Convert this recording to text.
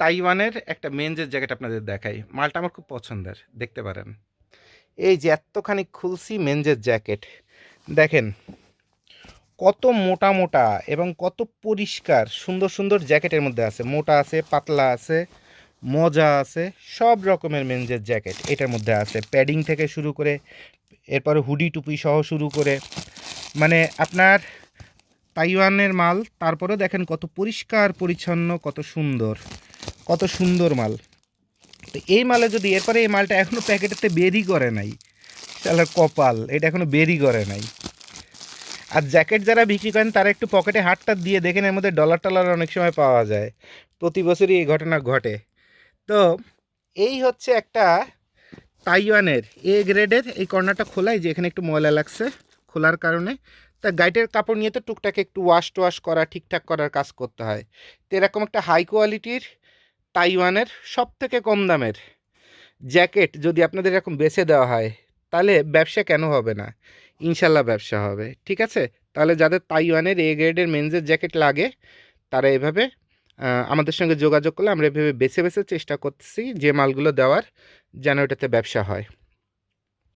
তাইওয়ানের একটা মেনজের জ্যাকেট আপনাদের দেখাই, মালটা আমার খুব পছন্দের, দেখতে পারেন। এই যে এতখানি খুলসি মেনজের জ্যাকেট দেখেন, কত মোটা মোটা এবং কত পরিষ্কার, সুন্দর সুন্দর জ্যাকেটের মধ্যে আছে। মোটা আছে, পাতলা আছে, মজা আছে, সব রকমের মেনজের জ্যাকেট এটার মধ্যে আছে। প্যাডিং থেকে শুরু করে, এরপরে হুডি টুপি সহ শুরু করে মানে আপনার তাইওয়ানের মাল তারপরে দেখেন কত পরিষ্কার, পরিচ্ছন্ন, কত সুন্দর। কত সুন্দর মাল। তো এই মালে যদি, এরপরে এই মালটা এখনও প্যাকেটেতে বেরই করে নাই। শালার কপাল, এটা এখনও বেরই করে নাই। আর জ্যাকেট যারা বিক্রি করেন, তারা একটু পকেটে হাতটা দিয়ে দেখেন এর মধ্যে ডলার টলার অনেক সময় পাওয়া যায়। প্রতি বছরই এই ঘটনা ঘটে। তো এই হচ্ছে একটা তাইওয়ানের এ গ্রেডের এই কর্নারটা খোলাই যে এখানে একটু ময়লা লাগছে খোলার কারণে। তা গাইডের কাপড় নিয়ে তো টুকটাক একটু ওয়াশ টোয়াশ করা, ঠিকঠাক করার কাজ করতে হয়। তো এরকম একটা হাই কোয়ালিটির তাইওয়ানের সব থেকে কম দামের জ্যাকেট যদি আপনাদের এরকম বেছে দেওয়া হয়, তাহলে ব্যবসা কেন হবে না? ইনশাল্লাহ ব্যবসা হবে, ঠিক আছে? তাহলে যাদের তাইওয়ানের এ গ্রেডের মেন্সের জ্যাকেট লাগে, তারা এভাবে আমাদের সঙ্গে যোগাযোগ করলে আমরা এভাবে বেছে বেছে চেষ্টা করছি যে মালগুলো দেওয়ার, যেন এটাতে ব্যবসা হয়।